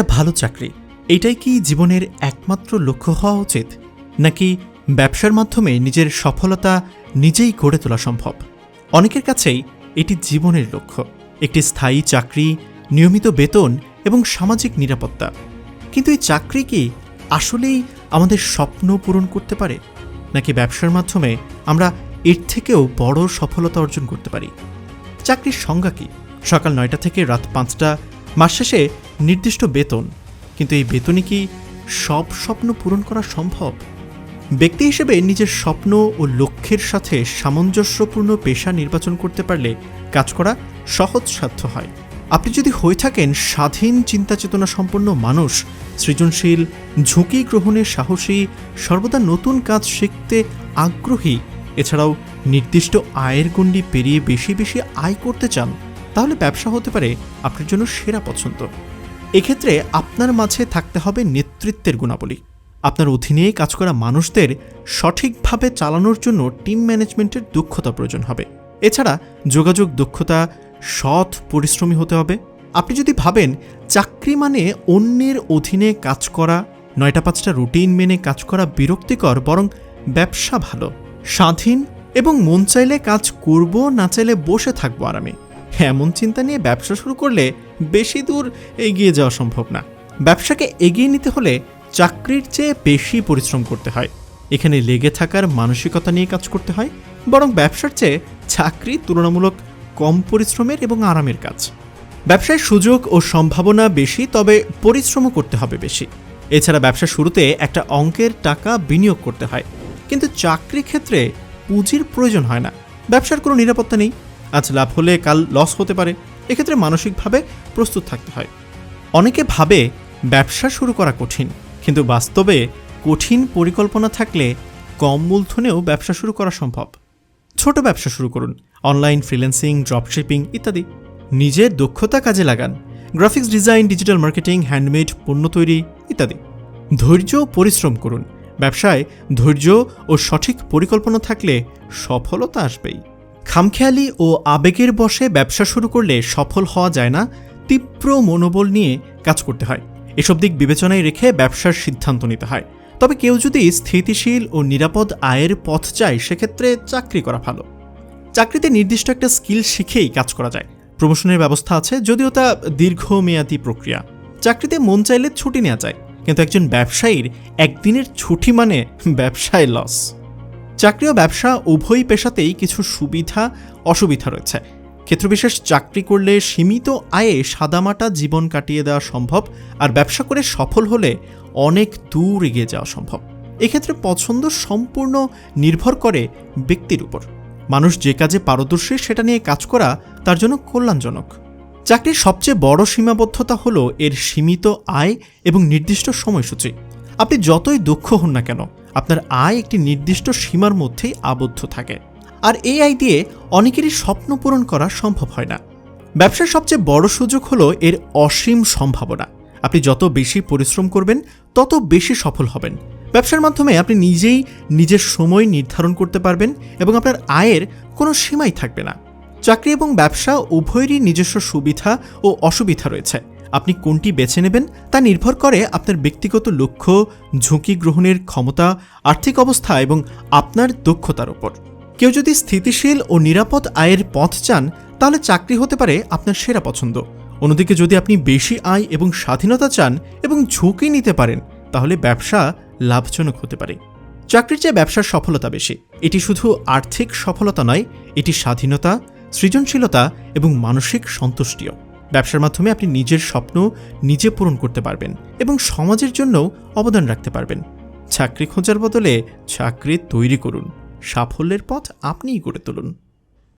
একটা ভালো চাকরি। এটাই কি জীবনের একমাত্র লক্ষ্য হওয়া উচিত? নাকি ব্যবসার মাধ্যমে নিজের সফলতা নিজেই গড়ে তোলা সম্ভব? অনেকের কাছেই এটি জীবনের লক্ষ্য। একটি স্থায়ী চাকরি, নিয়মিত বেতন এবং সামাজিক নিরাপত্তা। কিন্তু এই চাকরি কি আসলেই আমাদের স্বপ্ন পূরণ করতে পারে? নাকি ব্যবসার মাধ্যমে আমরা এর থেকেও বড় সফলতা অর্জন করতে পারি? চাকরির সংজ্ঞা কি? সকাল নয়টা থেকে রাত পাঁচটা, মাস শেষে নির্দিষ্ট বেতন, কিন্তু এই বেতনে কি সব স্বপ্ন পূরণ করা সম্ভব? ব্যক্তি হিসেবে নিজের স্বপ্ন ও লক্ষ্যের সাথে সামঞ্জস্যপূর্ণ পেশা নির্বাচন করতে পারলে কাজ করা সহজসাধ্য হয়। আপনি যদি হয়ে থাকেন স্বাধীন চিন্তা চেতনা সম্পন্ন মানুষ, সৃজনশীল, ঝুঁকি গ্রহণের সাহসী, সর্বদা নতুন কাজ শিখতে আগ্রহী, এছাড়াও নির্দিষ্ট আয়ের গণ্ডি পেরিয়ে বেশি বেশি আয় করতে চান, তাহলে ব্যবসা হতে পারে আপনার জন্য সেরা পছন্দ। এক্ষেত্রে আপনার মাঝে থাকতে হবে নেতৃত্বের গুণাবলী। আপনার অধীনে কাজ করা মানুষদের সঠিকভাবে চালানোর জন্য টিম ম্যানেজমেন্টের দক্ষতা প্রয়োজন হবে। এছাড়া যোগাযোগ দক্ষতা, সৎ পরিশ্রমী হতে হবে। আপনি যদি ভাবেন চাকরি মানে অন্যের অধীনে কাজ করা, নয়টা পাঁচটা রুটিন মেনে কাজ করা বিরক্তিকর, বরং ব্যবসা ভালো। স্বাধীন এবং মন চাইলে কাজ করব, না চাইলে বসে থাকব আরামে। এমন চিন্তা নিয়ে ব্যবসা শুরু করলে বেশি দূর এগিয়ে যাওয়া সম্ভব না। ব্যবসাকে এগিয়ে নিতে হলে চাকরির চেয়ে বেশি পরিশ্রম করতে হয়। এখানে লেগে থাকার মানসিকতা নিয়ে কাজ করতে হয়, বরং ব্যবসার চেয়ে চাকরি তুলনামূলক কম পরিশ্রমের এবং আরামের কাজ। ব্যবসায় সুযোগ ও সম্ভাবনা বেশি, তবে পরিশ্রমও করতে হবে বেশি। এছাড়া ব্যবসা শুরুতে একটা অঙ্কের টাকা বিনিয়োগ করতে হয়, কিন্তু চাকরি ক্ষেত্রে পুঁজির প্রয়োজন হয় না। ব্যবসার কোনো নিরাপত্তা নেই। আজ লাভ হলে কাল লস হতে পারে। এক্ষেত্রে মানসিকভাবে প্রস্তুত থাকতে হয়। অনেকে ভাবে ব্যবসা শুরু করা কঠিন, কিন্তু বাস্তবে কঠিন পরিকল্পনা থাকলে কম মূলধনেও ব্যবসা শুরু করা সম্ভব। ছোট ব্যবসা শুরু করুন অনলাইন ফ্রিল্যান্সিং ড্রপশিপিং ইত্যাদি। নিজের দক্ষতা কাজে লাগান graphics design digital marketing handmade পণ্য তৈরি ইত্যাদি। ধৈর্য পরিশ্রম করুন, ব্যবসায় ধৈর্য ও সঠিক পরিকল্পনা থাকলে সফলতা আসবেই। খামখেয়ালি ও আবেগের বশে ব্যবসা শুরু করলে সফল হওয়া যায় না, তীব্র মনোবল নিয়ে কাজ করতে হয়। এসব দিক বিবেচনায় রেখে ব্যবসার সিদ্ধান্ত নিতে হয়। তবে কেউ যদি স্থিতিশীল ও নিরাপদ আয়ের পথ চায়, সেক্ষেত্রে চাকরি করা ভালো। চাকরিতে নির্দিষ্ট একটা স্কিল শিখেই কাজ করা যায়। প্রমোশনের ব্যবস্থা আছে, যদিও তা দীর্ঘমেয়াদী প্রক্রিয়া। চাকরিতে মন চাইলে ছুটি নেওয়া যায়, কিন্তু একজন ব্যবসায়ীর একদিনের ছুটি মানে ব্যবসায় লস। চাকরি ও ব্যবসা উভয় পেশাতেই কিছু সুবিধা, অসুবিধা রয়েছে। ক্ষেত্রবিশেষ চাকরি করলে সীমিত আয়ে সাদামাটা জীবন কাটিয়ে দেওয়া সম্ভব আর ব্যবসা করে সফল হলে অনেক দূর এগিয়ে যাওয়া সম্ভব। এক্ষেত্রে পছন্দ সম্পূর্ণ নির্ভর করে ব্যক্তির উপর। মানুষ যে কাজে পারদর্শী সেটা নিয়ে কাজ করা তার জন্য কল্যাণজনক। চাকরির সবচেয়ে বড় সীমাবদ্ধতা হলো এর সীমিত আয় এবং নির্দিষ্ট সময়সূচি। আপনি যতই দক্ষ হন না কেন আপনার আয় একটি নির্দিষ্ট সীমার মধ্যেই আবদ্ধ থাকে। আর এই আয় দিয়ে অনেকেরই স্বপ্ন পূরণ করা সম্ভব হয় না। ব্যবসার সবচেয়ে বড় সুযোগ হলো এর অসীম সম্ভাবনা। আপনি যত বেশি পরিশ্রম করবেন, তত বেশি সফল হবেন। ব্যবসার মাধ্যমে আপনি নিজেই নিজের সময় নির্ধারণ করতে পারবেন এবং আপনার আয়ের কোনো সীমাই থাকবে না। চাকরি এবং ব্যবসা উভয়েরই নিজস্ব সুবিধা ও অসুবিধা রয়েছে। আপনি কোনটি বেছে নেবেন তা নির্ভর করে আপনার ব্যক্তিগত লক্ষ্য, ঝুঁকি গ্রহণের ক্ষমতা, আর্থিক অবস্থা এবং আপনার দক্ষতার উপর। কেউ যদি স্থিতিশীল ও নিরাপদ আয়ের পথ চান, তাহলে চাকরি হতে পারে আপনার সেরা পছন্দ। অন্যদিকে যদি আপনি বেশি আয় এবং স্বাধীনতা চান এবং ঝুঁকি নিতে পারেন, তাহলে ব্যবসা লাভজনক হতে পারে। চাকরির চেয়ে ব্যবসার সফলতা বেশি। এটি শুধু আর্থিক সফলতা নয়, এটি স্বাধীনতা, সৃজনশীলতা এবং মানসিক সন্তুষ্টিও। ব্যবসার মাধ্যমে আপনি নিজের স্বপ্ন নিজে পূরণ করতে পারবেন এবং সমাজের জন্যও অবদান রাখতে পারবেন। চাকরি খোঁজার বদলে চাকরি তৈরি করুন। সাফল্যের পথ আপনিই গড়ে তুলুন।